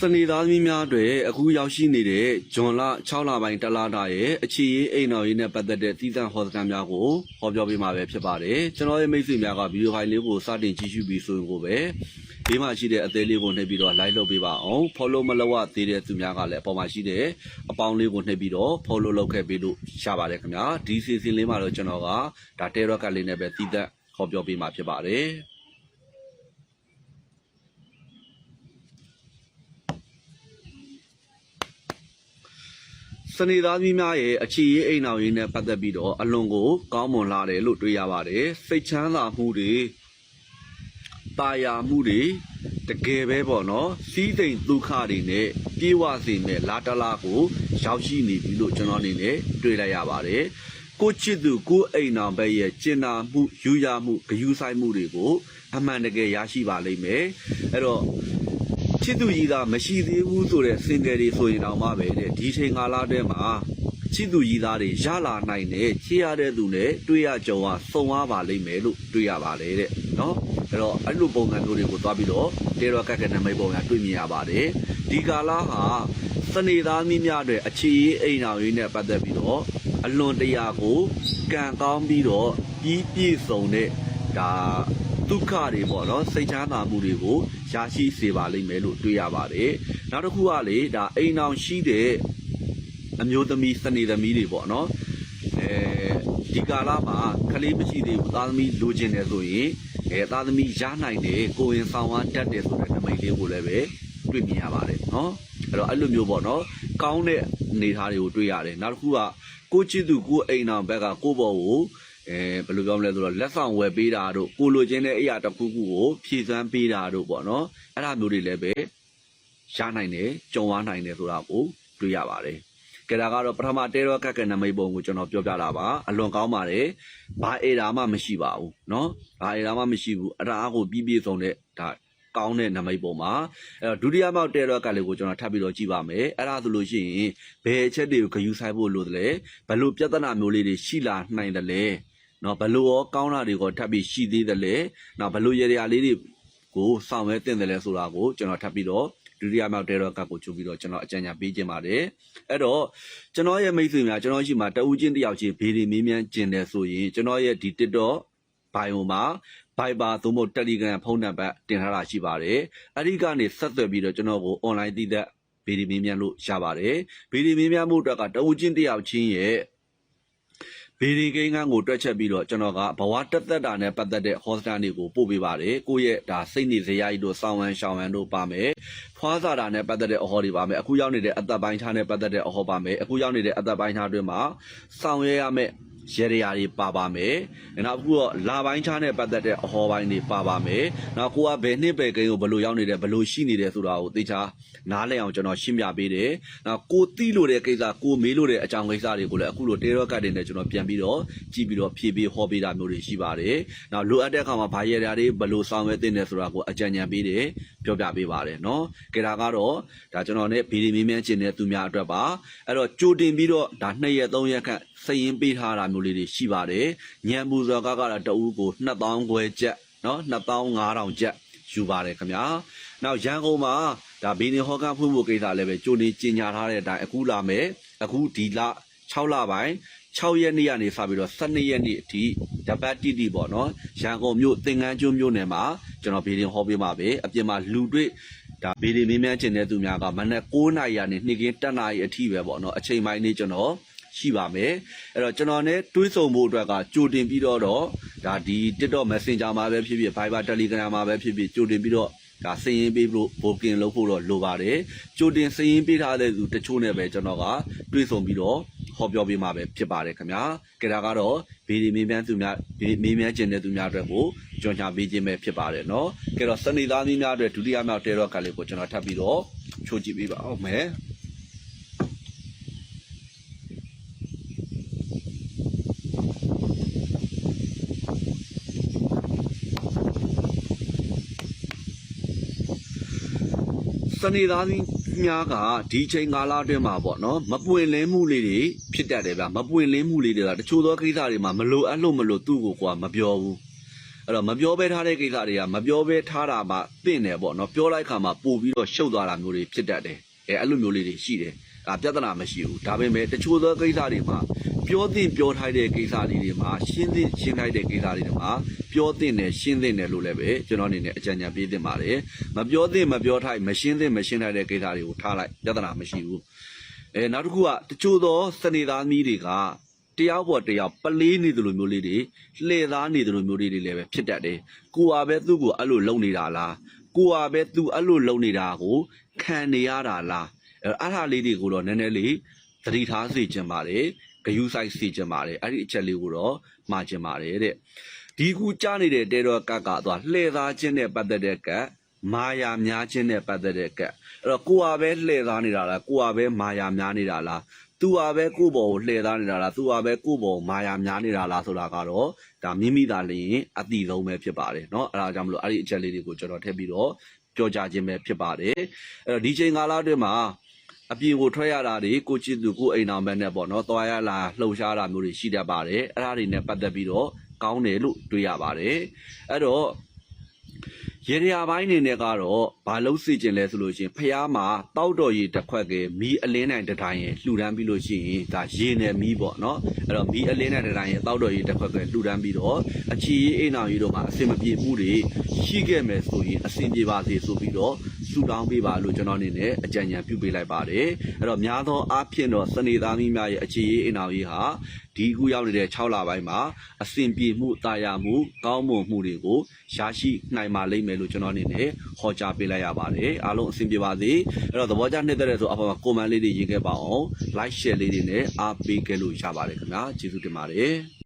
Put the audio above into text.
စနေသားသမီးများအတွက်အခုရောက်ရှိနေတဲ့ဂျွန်လ6လပိုင်းတလားတာရဲ့အခြေရေးအိမ်တော်ရေးနဲ့ပတ်သက်တဲ့သီးသန့်ဟောစကားများကိုဟောပြောပေးမှာပဲဖြစ်ပါတယ်ကျွန်တော်ရဲ့မိတ်ဆွေများကဗီဒီယိုဖိုင်လေးကိုစတင်ကြည့်ရှုပြီးဆိုရင်ကိုပဲဘေးမှာရှိတဲ့အသေးလေးကိုနှိပ်ပြီးတော့ like လုပ်ပေးပါအောင် follow မလုပ်ရသေးတဲ့သူများကလည်းအပေါ်မှာရှိတဲ့အပေါင်းလေးကိုနှိပ်ပြီးတော့ follow လုပ်ခဲ့ပေးလို့ရပါတယ်ခင်ဗျာဒီ season လေးမှာတော့ကျွန်တော်ကဒါ terror ကလေးနဲ့ပဲသီးသန့်ဟောပြောပေးမှာဖြစ်ပါတယ် စနေသားသမီးများရဲ့အခြေရေးအိမ်တော်ရေးနဲ့ပတ်သက်ပြီးတော့အလွန်ကိုကောင်းမွန်လာတယ်လို့တွေ့ရပါတယ်စိတ်ချမ်းသာမှုတွေတာယာမှုတွေတကယ်ပဲပေါ့နော်စီးစိမ်ဒုက္ခတွေနဲ့ပြေဝစေမဲ့လာတလာကိုရောက်ရှိနေပြီလို့ကျွန်တော်အနေနဲ့တွေ့လိုက်ရပါတယ်ကိုချစ်သူကိုအိမ်တော်ဘက်ရဲ့ကျင်နာမှုယူရမှုဂယူဆိုင်မှုတွေကိုအမှန်တကယ်ရရှိပါလိမ့်မယ်အဲ့တော့ ချစ်သူကြီးကမရှိသေးဘူးဆိုတဲ့စင်တယ်တွေဆိုရင်တောင်မှပဲတဲ့ဒီချိန်ကာလတည်းမှာချစ်သူကြီးသားတွေရလာနိုင်တဲ့ချစ်ရတဲ့သူနဲ့တွေ့ရကြုံရဆုံရပါလိမ့်မယ်လို့တွေ့ရပါတယ်တဲ့နော်အဲ့တော့အဲ့လိုပုံစံမျိုးတွေကိုသွားပြီးတော့တေရောကက်ကက်နမိတ်ပုံများတွေ့မြင်ရပါတယ်ဒီကာလဟာစနေသားမိများတွေအခြေရေးအိမ်တော်ရေးနဲ့ပတ်သက်ပြီးတော့အလွန်တရာကိုကံကောင်းပြီးတော့ပြီးပြည့်စုံတဲ့ဒါ ဒုက္ခတွေပေါ့နော်စိတ်ချမ်းသာမှုတွေကိုရရှိစေပါလိမ့်မယ်လို့တွေ့ရပါတယ်နောက်တစ်ခုကလေဒါအိမ်အောင်ရှိတဲ့အမျိုးသမီးစနေသမီးတွေပေါ့နော်အဲဒီကာလမှာကလေးမရှိသေးဘူးသားသမီးလိုချင်တယ်ဆိုရင်အဲသားသမီးရနိုင်တယ်ကိုရင်ဆောင်ဝါတတ်တယ်ဆိုတဲ့နမိတ်လေးကိုလည်းပဲတွေ့မြင်ရပါတယ်နော်အဲ့တော့အဲ့လိုမျိုးပေါ့နော်ကောင်းတဲ့အနေအထားတွေကိုတွေ့ရတယ်နောက်တစ်ခုကကိုချစ်သူကိုအိမ်အောင်ဘက်ကကိုဘော်ကို အဲဘယ်လိုပြောမလဲဆိုတော့လက်ဆောင်ဝယ်ပေးတာတို့ကိုလိုချင်တဲ့အရာတစ်ခုခုကိုဖြည့်စွမ်းပေးတာတို့ပေါ့နော်အဲ့ဒါမျိုးတွေလည်းပဲရနိုင်တယ်ကြုံရနိုင်တယ်ဆိုတာကိုတွေ့ရပါတယ်ကဲဒါကတော့ပထမတဲရောကက်ကနမိတ်ပုံကိုကျွန်တော်ပြောပြတာပါအလွန်ကောင်းပါတယ်ဘာအေရာမှမရှိပါဘူးเนาะဘာအေရာမှမရှိဘူးအရာအကိုပြီးပြည့်စုံတဲ့ဒါကောင်းတဲ့နမိတ်ပုံမှာအဲ့တော့ဒုတိယမြောက်တဲရောကလေးကိုကျွန်တော်ထပ်ပြီးတော့ကြည့်ပါမယ်အဲ့ဒါဆိုလို့ရှိရင်ဘယ်အချက်တွေကိုဂယူဆိုင်ဖို့လိုသလဲဘယ်လိုပြဿနာမျိုးလေးတွေရှိလာနိုင်တယ်လဲ နော်ဘလို့ရောကောင်းတာတွေကိုထပ်ပြီးရှိသေးတယ်လေနော်ဘလို့ရရလေးတွေကိုစောင့်ရဲတင်တယ်လဲဆိုတာကိုကျွန်တော်ထပ်ပြီးတော့ဒုတိယမြောက်တဲတော့ကတ်ကိုချုပ်ပြီးတော့ကျွန်တော်အကြံဉာဏ်ပေးခြင်းပါတယ်အဲ့တော့ကျွန်တော်ရဲ့မိတ်ဆွေများကျွန်တော်ရှိမှတဦးချင်းတယောက်ချင်းဘေးဒီမေးမြန်းကျင်တယ်ဆိုရင်ကျွန်တော်ရဲ့ဒီ TikTok ဘိုင်ယိုမှာ Viber သို့မဟုတ် Telegram ဖုန်းနံပါတ်တင်ထားတာရှိပါတယ်အဲ့ဒီကနေဆက်သွယ်ပြီးတော့ကျွန်တော်ကို online တည်တဲ့ဘေးဒီမေးမြန်းလို့ရပါတယ်ဘေးဒီမေးမြန်းမှုအတွက်ကတဦးချင်းတယောက်ချင်းရဲ့ ဗီဒီကိန်းကန်းကိုတွက်ချက်ပြီးတော့ကျွန်တော်ကဘဝတက်သက်တာနဲ့ပတ်သက်တဲ့ hostel တွေကိုပို့ပေးပါတယ်ကိုယ့်ရဲ့ဒါစိတ်နေစရာကြီးတို့စောင်းဝမ်းရှောင်းဝမ်းတို့ပါမယ်ဖွားစာတာနဲ့ပတ်သက်တဲ့အဟောတွေပါမယ်အခုရောက်နေတဲ့အသက်ပိုင်းခြားနဲ့ပတ်သက်တဲ့အဟောပါမယ်အခုရောက်နေတဲ့အသက်ပိုင်းခြားအတွင်းမှာစောင်းရဲရမယ့်ရေ ရရာတွေပါပါမယ်။နောက်အခုတော့လာပိုင်းချားနဲ့ပတ်သက်တဲ့အဟောပိုင်းတွေပါပါမယ်။နောက်ကိုကဘယ်နှစ်ပဲကိန်းကိုဘယ်လိုရောက်နေတယ်ဘယ်လိုရှိနေတယ်ဆိုတာကိုသေချာနားလည်အောင်ကျွန်တော်ရှင်းပြပေးတယ်။နောက်ကိုသိလို့တဲ့ကိစ္စကိုမေးလို့တဲ့အကြောင်းကိစ္စတွေကိုလည်းအခုလိုတေရော့ကတ်တွေနဲ့ကျွန်တော်ပြန်ပြီးတော့ကြည့်ပြီးတော့ဖြည့်ပေးဟောပေးတာမျိုးတွေရှိပါတယ်။နောက်လိုအပ်တဲ့အခါမှာဘာရေရာတွေဘယ်လိုဆောင်ရွက်သင့်တယ်ဆိုတာကိုအကြံဉာဏ်ပေးတယ် ပြောပြပေးပါတယ်နော်။ကြတာကတော့ဒါကျွန်တော်နဲ့ဗီဒီမီမြန်းကျင်တဲ့သူများအတွက်ပါ။အဲ့တော့ကြိုတင်ပြီးတော့ဒါ2ရက်3ရက်ခန့်စရင်ပေးထားတာမျိုးလေးတွေရှိပါတယ်။ညံပူဇော်ကကတော့တအူးကို2000ခွဲကျပ်နော်2500ကျပ်ယူပါတယ်ခင်ဗျာ။နောက်ရန်ကုန်မှာဒါဘီနီဟောကဖွင့်ဖို့ကိစ္စလည်းပဲကြိုနေကြင်ညာထားတဲ့အတိုင်းအခုလာမယ်။အခုဒီလ6လပိုင်း 6ရက်နေ့ကနေစပြီးတော့12ရက်နေ့အထိတပတ်တိတိပေါ့နော်ရန်ကုန်မြို့သင်္ကန်းကျွန်းမြို့နယ်မှာကျွန်တော်ဘီရင်ဟောပေးမှာပဲအပြင်မှာလူတွေ့ဒါဗီဒီမင်းများကျင်တဲ့သူများကမနက်9နာရီကနေနေ့ကင်း10နာရီအထိပဲပေါ့နော်အချိန်ပိုင်းလေးကျွန်တော်ရှိပါမယ်အဲ့တော့ကျွန်တော် ਨੇ တွေးဆုံဖို့အတွက်ကကြိုတင်ပြီးတော့တော့ဒါဒီ TikTok Messenger မှာပဲဖြစ်ဖြစ် Viber Telegram မှာပဲဖြစ်ဖြစ်ကြိုတင်ပြီးတော့ဒါစည်ရင်ပေးဖို့ booking လုပ်ဖို့တော့လိုပါတယ်ကြိုတင်စည်ရင်ပေးထားတဲ့သူတချို့နဲ့ပဲကျွန်တော်ကတွေးဆုံပြီးတော့ ဟောပြောပေးမှာပဲဖြစ်ပါတယ်ခင်ဗျာကြဒါကတော့ဗီဒီမေးမြန်းသူများမေးမြန်းကျင်တဲ့သူများအတွက်ကိုကြော်ညာပေးခြင်းပဲဖြစ်ပါတယ်เนาะကြတော့စနေသားသမီးများအတွက်ဒုတိယမြောက်တဲရော့ကလေးကိုကျွန်တော်ထပ်ပြီးတော့ချိုးကြည့်ပေးပါအောင်မယ် စနေသားသ မီးများကဒီချိန်ကာလအတွင်းမှာပေါ့နော်မပွင့်လင်းမှုလေးတွေဖြစ်တတ်တယ်ဗျမပွင့်လင်းမှုလေးတွေကတချို့သောကိစ္စတွေမှာမလိုအပ်လို့မလို့သူ့ကိုကွာမပြောဘူးအဲ့တော့မပြောဘဲထားတဲ့ကိစ္စတွေကမပြောဘဲထားတာမှတင့်တယ်ပေါ့နော်ပြောလိုက်ခါမှာပို့ပြီးတော့ရှုပ်သွားတာမျိုးတွေဖြစ်တတ်တယ်အဲအဲ့လိုမျိုးလေးတွေရှိတယ်ဒါပြဿနာမရှိဘူးဒါပေမဲ့တချို့သောကိစ္စတွေမှာ ပြောသင့်ပြောထိုက်တဲ့ကိစ္စတွေတွေမှာရှင်းသင့်ရှင်းထိုက်တဲ့ကိစ္စတွေတွေမှာပြောသင့်တယ်ရှင်းသင့်တယ်လို့လည်းပဲကျွန်တော်အနေနဲ့အကြံဉာဏ်ပေးသင့်ပါတယ်မပြောသင့်မပြောထိုက်မရှင်းသင့်မရှင်းထိုက်တဲ့ကိစ္စတွေကိုထားလိုက်ပြဿနာမရှိဘူးအဲနောက်တစ်ခုကတချို့သောစနေသားမီးတွေကတယောက်ပေါ်တယောက်ပလေးနေတယ်လို့မျိုးလေးတွေလှည့်သားနေတယ်လို့မျိုးလေးတွေလည်းပဲဖြစ်တတ်တယ်။ကိုကပဲသူ့ကိုအဲ့လိုလုံနေတာလား။ကိုကပဲသူ့အဲ့လိုလုံနေတာကိုခံနေရတာလား။အဲအဲ့ဒါလေးတွေကိုတော့နည်းနည်းလေးသတိထားစေချင်ပါတယ်။ ဂယူးဆိုင်စေချင်ပါတယ်။အဲ့ဒီအချက်လေးကိုတော့မှာချင်ပါတယ်တဲ့။ဒီခုကြားနေတဲ့တဲတော်ကတ်ကသွားလှည့်သားခြင်းနဲ့ပတ်သက်တဲ့ကတ်မာယာများခြင်းနဲ့ပတ်သက်တဲ့ကတ်အဲ့တော့ကိုကပဲလှည့်သားနေတာလားကိုကပဲမာယာများနေတာလားသူကပဲကိုယ့်ဘော်ကိုလှည့်သားနေတာလားသူကပဲကိုယ့်ဘော်ကိုမာယာများနေတာလားဆိုတာကတော့ဒါမိမိသာလျင်အတိဆုံးပဲဖြစ်ပါတယ်เนาะအဲ့ဒါကြောင့်မလို့အဲ့ဒီအချက်လေးတွေကိုကျွန်တော်ထည့်ပြီးတော့ပြောကြခြင်းပဲဖြစ်ပါတယ်အဲ့တော့ဒီချိန်ကာလအတွင်းမှာ အပြင်ကိုထွက်ရတာတွေကိုချစ်သူကိုအိမ်အောင်ပဲနဲ့ပေါ့နော်သွားရလာလှုပ်ရှားတာမျိုးတွေရှိတတ်ပါတယ်အဲ့ဒါတွေနဲ့ပတ်သက်ပြီးတော့ကောင်းတယ်လို့တွေးရပါတယ်အဲ့တော့ရေရရာပိုင်းအနေနဲ့ကတော့ဘာလို့စီကျင်လဲဆိုလို့ရှိရင်ဖျားမှာတောက်တော်ရည်တစ်ခွက်ကမီးအလင်းနိုင်တစ်တိုင်းရလှူဒန်းပြီးလို့ရှိရင်ဒါရေနယ်မီးပေါ့နော်အဲ့တော့မီးအလင်းနိုင်တစ်တိုင်းရတောက်တော်ရည်တစ်ခွက်ကလှူဒန်းပြီးတော့အချီရေးအိမ်အောင်ကြီးတို့မှာအဆင်မပြေမှုတွေရှိခဲ့မယ်ဆိုရင်အဆင်ပြေပါစေဆိုပြီးတော့ ဆူတောင်းပေးပါလို့ကျွန်တော်အနေနဲ့အကြံဉာဏ်ပြုပေးလိုက်ပါတယ်အဲ့တော့များသောအားဖြင့်တော့စနေသားမီးများရဲ့အချီရေးအိမ်အောင်ကြီးဟာဒီခုရောက်နေတဲ့6လပိုင်းမှာအဆင်ပြေမှုတာယာမှုကောင်းမွန်မှုတွေကိုရရှိနိုင်ပါလိမ့်မယ်လို့ကျွန်တော်အနေနဲ့ဟောကြားပေးလိုက်ရပါတယ်အားလုံးအဆင်ပြေပါစေအဲ့တော့သဘောကျနှစ်သက်တဲ့ဆိုအပေါ်မှာ comment လေးတွေရေးခဲ့ပါအောင် like share လေးတွေနဲ့အားပေးခဲ့လို့ရပါတယ်ခင်ဗျာကျေးဇူးတင်ပါတယ်